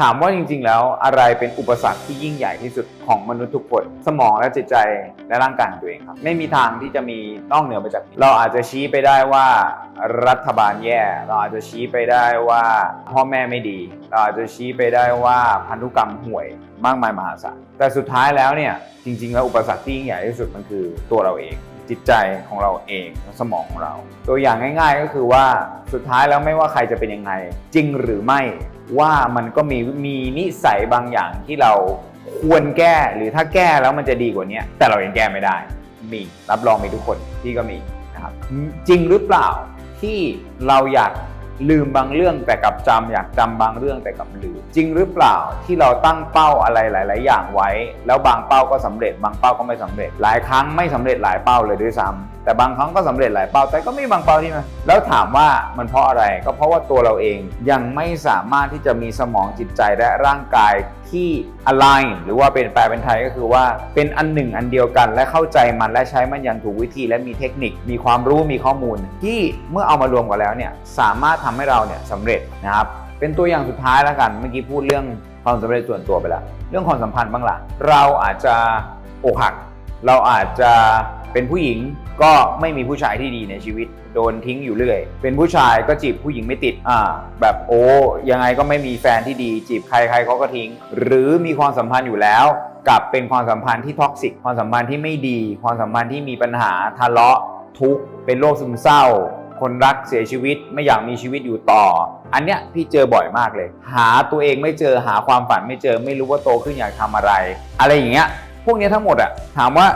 ถามว่าจริง ๆ แล้วอะไรเป็นอุปสรรคที่ยิ่งใหญ่ที่สุดของมนุษย์ทุกคนสมองและจิตใจและร่างกายของตัวเองครับ ไม่มีทางที่จะมีนอกเหนือไปจากนี้เราอาจจะชี้ไปได้ว่ารัฐบาลแย่ เราอาจจะชี้ไปได้ว่าพ่อแม่ไม่ดี เราอาจจะชี้ไปได้ว่าพันธุกรรมห่วยมากมายมหาศาลแต่สุดท้ายแล้วเนี่ยจริง ๆ แล้วอุปสรรคที่ยิ่งใหญ่ที่สุดมันคือตัวเราเอง จิตใจของเราเองสมองของเรา ตัวอย่างง่าย ๆ ก็คือว่าสุดท้ายแล้วไม่ว่าใครจะเป็นยังไง จริงหรือไม่ว่ามันก็มีมีนิสัยบางอย่างที่เราควรแก้หรือถ้าแก้แล้วมันจะดีกว่านี้แต่เรายังแก้ไม่ได้ มีรับรองมีทุกคนที่ก็มีนะครับจริงหรือเปล่าที่เราอยาก ลืมบางเรื่องแต่กับจำอยากจำบางเรื่องแต่กับลืมจริงหรือเปล่าที่เราตั้งเป้าอะไรหลาย ๆ อย่างไว้ แล้วบางเป้าก็สำเร็จ บางเป้าก็ไม่สำเร็จ หลายครั้งไม่สำเร็จหลายเป้าเลยด้วยซ้ำแต่บางครั้งก็สำเร็จหลายเป้าแต่ก็ไม่มีบางเป้าที่มันแล้วถามว่ามันเพราะอะไรก็เพราะว่าตัวเราเองยังไม่สามารถที่จะมีสมองจิตใจและร่างกาย ที่ align หรือว่าเป็นแปลเป็นไทยก็คือว่าเป็นอันหนึ่งอันเดียวกัน และเข้าใจมันและใช้มันอย่างถูกวิธีและมีเทคนิค มีความรู้มีข้อมูล ที่เมื่อเอามารวมกันแล้วเนี่ยสามารถทำให้เราเนี่ยสำเร็จนะครับเป็นตัวอย่างสุดท้ายแล้วกันเมื่อกี้พูดเรื่องความสำเร็จส่วนตัวไปแล้วเรื่องความสัมพันธ์บ้างละ่ะเราอาจจะอกหัก เราอาจจะ เป็นผู้หญิงก็ไม่มีผู้ชายที่ดีในชีวิต โดนทิ้งอยู่เรื่อย เป็นผู้ชายก็จีบผู้หญิงไม่ติดอ่าแบบโอ้ยังไงก็ไม่มีแฟนที่ดี จีบใครใครเขาก็ทิ้ง หรือมีความสัมพันธ์อยู่แล้วกับเป็นความสัมพันธ์ที่ท็อกซิกความสัมพันธ์ที่ไม่ดี ความสัมพันธ์ที่มีปัญหาทะเลาะทุกข์เป็นโรคซึมเศร้า คนรักเสียชีวิตไม่อยากมีชีวิตอยู่ต่อ อันเนี้ยพี่เจอบ่อยมากเลย หาตัวเองไม่เจอหาความฝันไม่เจอ ไม่รู้ว่าโตขึ้นอยากทำอะไร อะไรอย่างเงี้ยพวกเนี้ยทั้งหมดอะถามว่า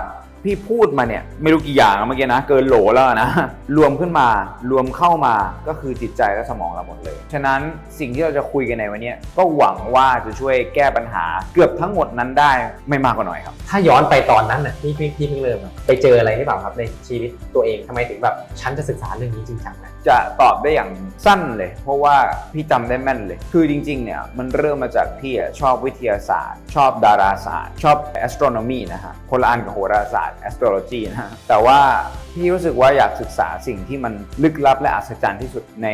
พี่พูดมาเนี่ยไม่รู้กี่อย่างอะเมื่อกี้นะ เกินโหลแล้วนะ รวมขึ้นมารวมเข้ามาก็คือจิตใจและสมองเราหมดเลย ฉะนั้นสิ่งที่เราจะคุยกันในวันเนี้ยก็หวังว่าจะช่วยแก้ปัญหาเกือบทั้งหมดนั้นได้ไม่มากกว่าน้อยครับ ถ้าย้อนไปตอนนั้นน่ะที่พี่พี่เพิ่งเริ่มอะไปเจออะไรหรือเปล่าครับในชีวิตตัวเองทำไมถึงแบบฉันจะศึกษาเรื่องนี้จริงจังนะ จะตอบได้อย่างสั้นเลย เพราะว่าพี่จำได้แม่นเลย คือจริงๆเนี่ยมันเริ่มมาจากพี่อะชอบวิทยาศาสตร์ ชอบดาราศาสตร์ ชอบ astronomy นะฮะคนละอันกับโหราศาสตร์ astrology นะฮะแต่ว่า พี่รู้สึกว่าอยากศึกษาสิ่งที่มันลึกลับและอัศจรรย์ที่สุดใน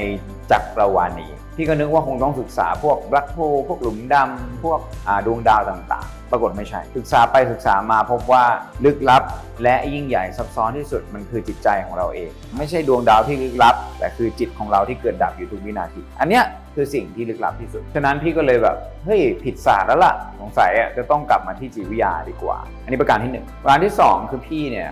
จักรวาลนี้ พี่ก็นึกว่าคงต้องศึกษาพวก black hole พวกหลุมดำพวกดวงดาวต่างๆ ปรากฏไม่ใช่ ศึกษาไปศึกษามาพบว่าลึกลับ และยิ่งใหญ่ซับซ้อนที่สุดมันคือจิตใจของเราเอง ไม่ใช่ดวงดาวที่ลึกลับ แต่คือจิตของเราที่เกิดดับอยู่ทุกวินาที อันเนี้ยคือสิ่งที่ลึกลับที่สุด ฉะนั้นพี่ก็เลยแบบเฮ้ยผิดศาสตร์แล้วล่ะสงสัยอะจะต้องกลับมาที่จิตวิทยาดีกว่า อันนี้ประการที่หนึ่งประการที่สองคือพี่เนี่ย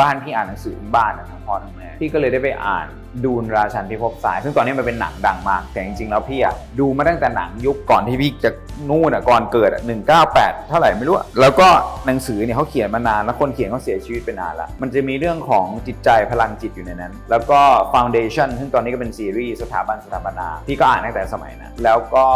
บ้านพี่อ่านหนังสือทั้งบ้านนะทั้งพ่อทั้งแม่พี่ก็เลยได้ไปอ่าน ดูนราชันพิภพสาย ซึ่งตอนนี้มันเป็นหนังดังมาก แต่จริงๆ แล้วพี่อะดูมาตั้งแต่หนังยุคก่อนที่พี่จะนู่นอะก่อนเกิดอะ198 เท่าไหร่ไม่รู้อะแล้วก็หนังสือเนี่ยเขาเขียนมานาน แล้วคนเขียนเขาเสียชีวิตไปนานละมันจะมีเรื่องของจิตใจพลังจิตอยู่ในนั้น แล้วก็ Foundation ซึ่งตอนนี้ก็เป็นซีรีส์สถาบันสถาปนาพี่ก็อ่านตั้งแต่สมัยนั้นแล้วก็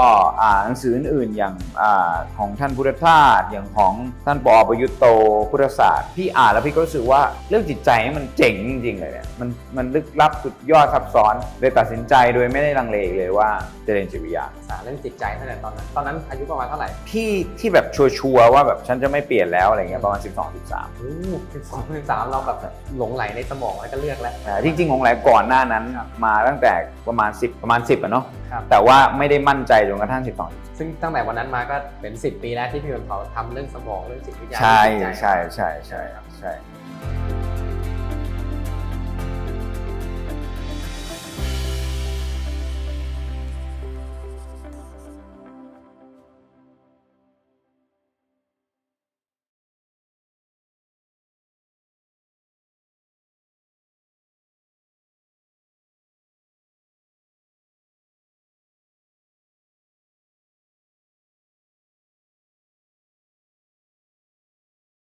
อ่านหนังสืออื่นๆอย่างอาของท่านพุทธทาสอย่างของท่านปอประยุทธ์โตพุทธศาสตร์พี่อ่านแล้วพี่ก็รู้สึกว่าเรื่องจิตใจนี่มันเจ๋งจริงๆเลยเนี่ยมันมันลึกลับสุดยอดซับซ้อนเลยตัดสินใจโดยไม่ได้ลังเลอีกเลยว่าจะเรียนจิตวิทยาศึกษาเรื่องจิตใจตั้งแต่ตอนนั้น ตอนนั้นอายุประมาณเท่าไหร่ที่ที่แบบชัวร์ๆว่าแบบฉันจะไม่เปลี่ยนแล้วอะไรเงี้ยประมาณ 12 13โอ้สิบสองสิบสามเราแบบหลงไหลในสมองแล้วก็เลือกแล้วอ่าจริงๆของหลายก่อนหน้านั้นมาตั้งแต่ประมาณ 10 ประมาณ 10อะเนาะครับ แต่ว่าไม่ได้มั่นใจจนกระทั่ง 12 ซึ่งตั้งแต่วันนั้นมาก็เป็น 10 ปีแล้วที่พี่เป็นเขาทำเรื่องสมองเรื่องจิตวิทยาใช่เรื่องจิตจ ใช่ใช่ใช่ครับใช่